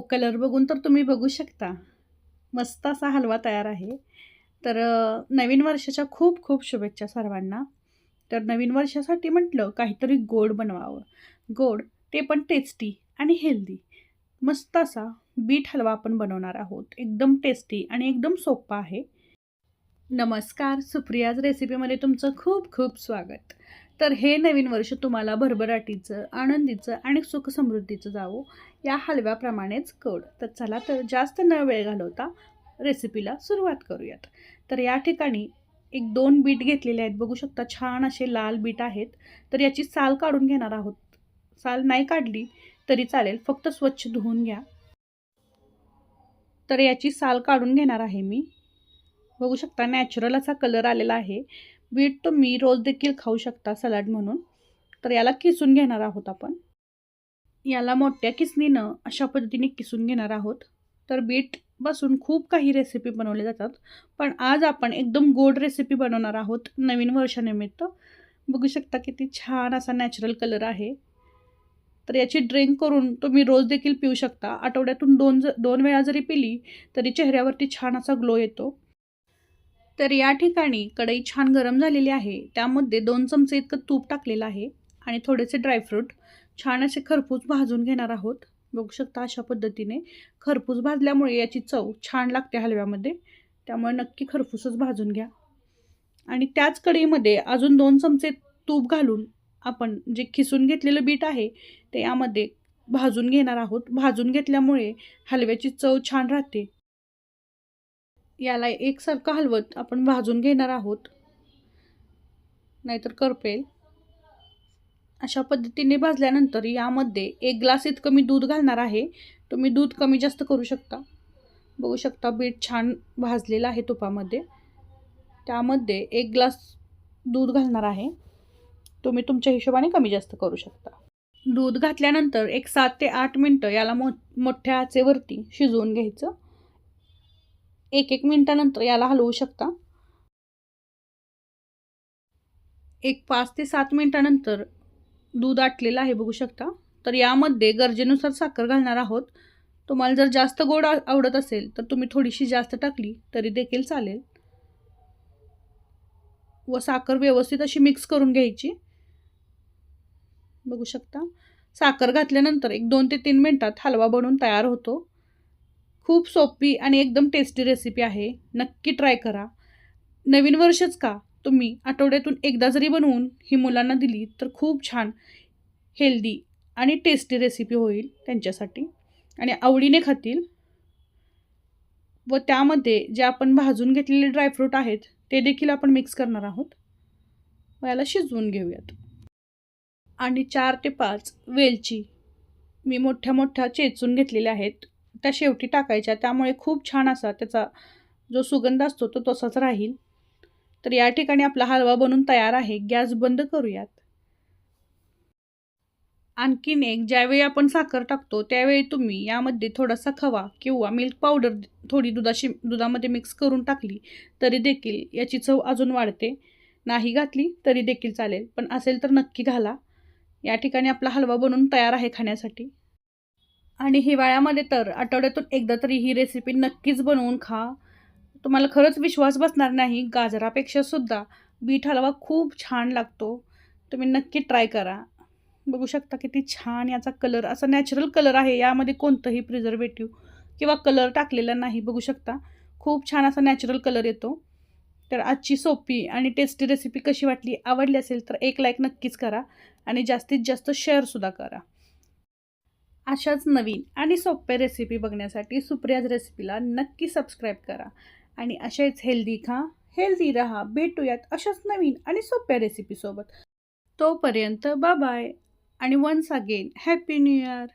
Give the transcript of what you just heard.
Colour बघून तर तुम्ही बघू शकता. मस्त असा हलवा तयार आहे. तर नवीन वर्षाच्या खूप खूप शुभेच्छा सर्वांना. तर नवीन वर्षासाठी म्हटलं काहीतरी गोड बनवावं. गोड ते पण टेस्टी आणि हेल्दी मस्त असा बीट हलवा आपण बनवणार आहोत. एकदम टेस्टी आणि एकदम सोपा आहे. नमस्कार सुप्रियाज रेसिपीमध्ये तुमचं खूप खूप स्वागत. तर हे नवीन वर्ष तुम्हाला भरभराटीचं आनंदीचं आणि सुखसमृद्धीचं जावो या हलव्याप्रमाणेच कड तर चला तर जास्त न वेळ घालवता रेसिपीला सुरुवात करूयात. तर या ठिकाणी एक दोन बीट घेतलेले आहेत. बघू शकता छान असे लाल बीट आहेत. तर याची साल काढून घेणार आहोत. साल नाही काढली तरी चालेल. फक्त स्वच्छ धुवून घ्या. तर याची साल काढून घेणार आहे मी. बघू शकता नॅचरल असा कलर आलेला आहे. बीट तुम्ही रोज देखील खाऊ शकता सलाड म्हणून. तर याला किसून घेणार आहोत आपण. याला मोठ्या किसनीनं अशा पद्धतीने किसून घेणार आहोत. तर बीटपासून खूप काही रेसिपी बनवल्या जातात. पण आज आपण एकदम गोड रेसिपी बनवणार आहोत नवीन वर्षानिमित्त. बघू शकता किती छान असा नॅचरल कलर आहे. तर याची ड्रिंक करून तुम्ही रोज देखील पिऊ शकता. आठवड्यातून दोन ज दोन वेळा जरी पिली तरी चेहऱ्यावरती छान असा ग्लो येतो. तर या ठिकाणी कढई छान गरम झालेली आहे. त्यामध्ये दोन चमचे इतकं तूप टाकलेलं आहे आणि थोडेसे ड्रायफ्रूट छान असे खरपूस भाजून घेणार आहोत. बघू शकता अशा पद्धतीने. खरपूस भाजल्यामुळे याची चव छान लागते हलव्यामध्ये. त्यामुळे नक्की खरपूसच भाजून घ्या. आणि त्याच कढईमध्ये अजून दोन चमचे तूप घालून आपण जे खिसून घेतलेलं बीट आहे ते यामध्ये भाजून घेणार आहोत. भाजून घेतल्यामुळे हलव्याची चव छान राहते. याला एकसारखं हलवत आपण भाजून घेणार आहोत. नाहीतर करपेल. अशा पद्धतीने भाजल्यानंतर यामध्ये एक ग्लास इतकं मी दूध घालणार आहे. तुम्ही दूध कमी जास्त करू शकता. बघू शकता बीट छान भाजलेलं आहे तुपामध्ये. त्यामध्ये एक ग्लास दूध घालणार आहे. तुम्ही तुमच्या हिशोबाने कमी जास्त करू शकता. दूध घातल्यानंतर एक सात ते आठ मिनटं याला मो मोठ्या आचेवरती शिजवून घ्यायचं. एक एक मिनटानंतर याला हलवू शकता. एक पाच ते सात मिनटानंतर दूध आटलेलं आहे बघू शकता. तर यामध्ये गरजेनुसार साखर घालणार आहोत. तुम्हाला जर जास्त गोड आ- आवडत असेल तर तुम्ही थोडीशी जास्त टाकली तरी देखील चालेल. व साखर व्यवस्थित अशी मिक्स करून घ्यायची. बघू शकता. साखर घातल्यानंतर एक दोन ते तीन मिनटात हलवा बनवून तयार होतो. खूप सोपी आणि एकदम टेस्टी रेसिपी आहे. नक्की ट्राय करा. नवीन वर्षच का? तुम्ही आठवड्यातून एकदा जरी बनवून ही मुलांना दिली तर खूप छान हेल्दी आणि टेस्टी रेसिपी होईल त्यांच्यासाठी. आणि आवडीने खातील. व त्यामध्ये जे आपण भाजून घेतलेले ड्रायफ्रूट आहेत ते देखील आपण मिक्स करणार आहोत. व याला शिजवून घेऊयात. आणि चार ते पाच वेलची मी मोठ्या मोठ्या चेचून घेतलेल्या आहेत. त्या शेवटी टाकायच्या. त्यामुळे खूप छान असा त्याचा जो सुगंध असतो तो तसाच राहील. तर या ठिकाणी आपला हलवा बनून तयार आहे. गॅस बंद करूयात. आणखीन एक ज्यावेळी आपण साखर टाकतो त्यावेळी तुम्ही यामध्ये थोडासा खवा किंवा मिल्क पावडर थोडी दुधाशी दुधामध्ये मिक्स करून टाकली तरी देखील याची चव अजून वाढते. नाही घातली तरी देखील चालेल. पण असेल तर नक्की घाला. या ठिकाणी आपला हलवा बनवून तयार आहे खाण्यासाठी. आणि हिवाळ्यामध्ये तर आठवड्यातून एकदा तरी ही रेसिपी नक्कीच बनवून खा. तुम्हाला खरंच विश्वास बसणार नाही गाजरापेक्षा सुद्धा बीट हलवा खूप छान लागतो. तुम्ही नक्की ट्राय करा. बघू शकता किती छान याचा कलर असा नॅचरल कलर आहे यामध्ये कोणतंही प्रिझर्वेटिव्ह किंवा कलर टाकलेला नाही बघू शकता. खूप छान असा नॅचरल कलर येतो. तर आजची सोपी आणि टेस्टी रेसिपी कशी वाटली आवडली असेल तर एक लाईक नक्कीच करा आणि जास्तीत जास्त शेअरसुद्धा करा. अशाच नवीन आणि सोप्या रेसिपी बघण्यासाठी सुप्रियाज रेसिपीला नक्की सबस्क्राईब करा. आणि असेच हेल्दी खा हेल्दी रहा भेटूयात अशाच नवीन आणि सोप्या रेसिपीसोबत तोपर्यंत बाय आणि once again happy new year